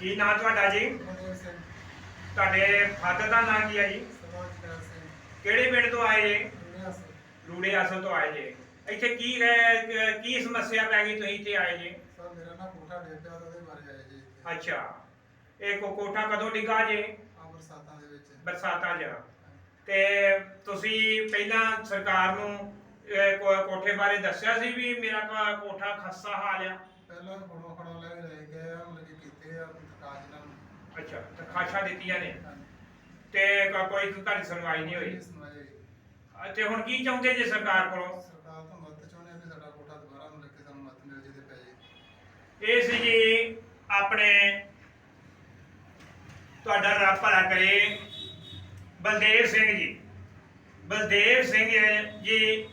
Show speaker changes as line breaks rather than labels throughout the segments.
ਕੀ ਨਾਂ ਤੁਹਾਡਾ ਜੀ?
ਮਨੇਰ ਸਿੰਘ
ਤੁਹਾਡੇ ਫਾਦਰ ਦਾ ਨਾਂ ਕੀ ਹੈ ਜੀ?
ਸਮਾਜਦਾਰ ਸਿੰਘ
ਕਿਹੜੇ ਪਿੰਡ ਤੋਂ ਆਏ ਜੀ?
ਦੁਨੀਆ ਸਿੰਘ
ਰੂੜੇ ਅਸਲ ਤੋਂ ਆਏ ਜੀ। ਇੱਥੇ ਕੀ ਅਹ, ਕੀ ਸਮੱਸਿਆ ਪੈ ਗਈ ਤੁਸੀਂ ਇੱਥੇ ਆਏ ਜੀ?
ਸਰ ਮੇਰਾ ਨਾ ਕੋਠਾ ਡਿੱਗ ਉਹਦੇ ਬਾਰੇ ਆਏ ਜੀ
ਅੱਛਾ। ਇਹ ਕੋ ਕੋਠਾ ਕਦੋਂ ਡਿੱਗਾ ਜੇ?
ਆ ਬਰਸਾਤਾਂ ਦੇ ਵਿੱਚ
ਬਰਸਾਤਾਂ 'ਚ। ਤੇ ਤੁਸੀਂ ਪਹਿਲਾਂ ਸਰਕਾਰ ਨੂੰ ਅਹ, ਕੋ- ਕੋਠੇ ਬਾਰੇ ਦੱਸਿਆ ਸੀ ਵੀ ਮੇਰਾ ਕੋ- ਕੋਠਾ ਖਸਤਾ ਹਾਲ ਆ?
ਪਹਿਲਾਂ ਫੜੋ ਫੜੋ ਲੈ ਕੇ ਲੈ ਗਏ ਆ ਮਤਲਬ ਕਿ ਕੀਤੇ ਆ ਕਾਜ ਨਾਲ
ਅੱਛਾ ਤਰਖਾਸ਼ਾਂ ਦਿੱਤੀਆਂ ਨੇ। ਤੇ ਕ- ਕੋਈ ਤੁਹਾਡੀ ਸੁਣਵਾਈ ਨਹੀਂ ਹੋਈ। ਤੇ ਹੁਣ ਕੀ ਚਾਹੁੰਦੇ ਜੇ ਸਰਕਾਰ ਕੋਲੋਂ?
ਸਰਕਾਰ ਤੋਂ ਮਦਦ ਚਾਹੁੰਦੇ ਆ ਵੀ ਸਾਡਾ ਕੋਠਾ ਦੁਬਾਰਾ ਮਤਲਬ ਕਿ ਸਾਨੂੰ ਮਦਦ ਮਿਲ ਪੈ ਜੇ।
ਇਹ ਸੀ ਜੀ ਆਪਣੇ ਤੁਹਾਡਾ ਰੱਬ ਭਲਾ ਕਰੇ। ਬਲਦੇਵ ਸਿੰਘ ਜੀ। ਬਲਦੇਵ ਸਿੰਘ ਜੀ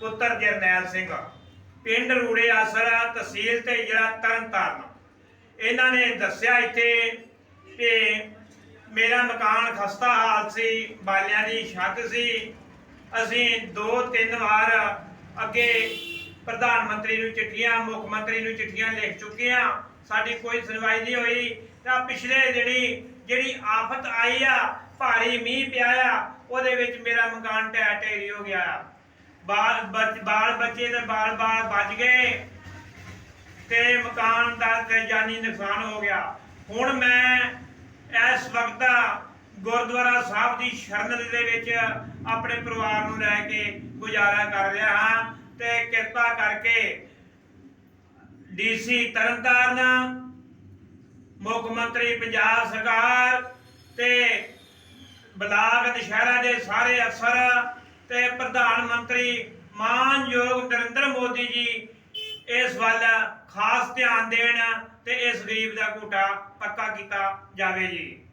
ਪੁੱਤਰ ਜਰਨੈਲ ਸਿੰਘ। ਪਿੰਡ ਰੂੜੇ ਆਸਰਾ ਤਹਿਸੀਲ ਤੇ ਜ਼ਿਲ੍ਹਾ ਤਰਨਤਾਰਨ। ਇਹਨਾਂ ਨੇ ਦੱਸਿਆ ਇੱਥੇ ਕਿ ਮੇਰਾ ਮਕਾਨ ਖਸਤਾ ਹਾਲ ਸੀ, ਬਾਲਿਆਂ ਦੀ ਛੱਤ ਸੀ। ਅਸੀਂ ਦੋ ਤਿੰਨ ਵਾਰ ਅੱਗੇ ਪ੍ਰਧਾਨ ਮੰਤਰੀ ਨੂੰ ਚਿੱਠੀਆਂ, ਮੁੱਖ ਮੰਤਰੀ ਨੂੰ ਚਿੱਠੀਆਂ ਲਿਖ ਚੁੱਕੇ ਹਾਂ। ਸਾਡੀ ਕੋਈ ਸੁਣਵਾਈ ਨਹੀਂ ਹੋਈ। ਤਾਂ ਪਿਛਲੇ ਦਿਨੀ ਜਿਹੜੀ ਆਫਤ ਆਈ ਆ, ਭਾਰੀ ਮੀਂਹ ਪਿਆ ਆ, ਉਹਦੇ ਵਿੱਚ ਮੇਰਾ ਮਕਾਨ ਢਹਿ ਢੇਰੀ ਹੋ ਗਿਆ। ਬਾਲ ਬੱਚ- ਬਾਲ ਬੱਚੇ ਤੇ ਬਾਲ ਬਾਲ ਬਚ ਗਏ। ਤੇ ਮਕਾਨ ਦਾ ਤੇ ਜਾਨੀ ਨੁਕਸਾਨ ਹੋ ਗਿਆ। ਹੁਣ ਮੈਂ ਇਸ ਵਕਤ ਗੁਰਦੁਆਰਾ ਸਾਹਿਬ ਦੀ ਸ਼ਰਨ ਦੇ ਵਿੱਚ ਆਪਣੇ ਪਰਿਵਾਰ ਨੂੰ ਲੈ ਕੇ ਗੁਜ਼ਾਰਾ ਕਰ ਰਿਹਾ ਹਾਂ ਤੇ ਕਿਰਪਾ ਕਰਕੇ ਡੀਸੀ ਤਰਨਤਾਰਨ, ਮੁੱਖ ਮੰਤਰੀ ਪੰਜਾਬ ਸਰਕਾਰ ਤੇ ਬਲਾਕ ਦੁਸ਼ਹਿਰਾ ਦੇ ਸਾਰੇ ਅਫਸਰ ਪ੍ਰਧਾਨ ਮੰਤਰੀ ਮਾਨਯੋਗ ਨਰਿੰਦਰ ਮੋਦੀ ਜੀ ਇਸ ਵੱਲ ਖਾਸ ਧਿਆਨ ਦੇਣ ਤੇ ਇਸ ਗਰੀਬ ਦਾ ਘੂਟਾ ਪੱਕਾ ਕੀਤਾ ਜਾਵੇ ਜੀ।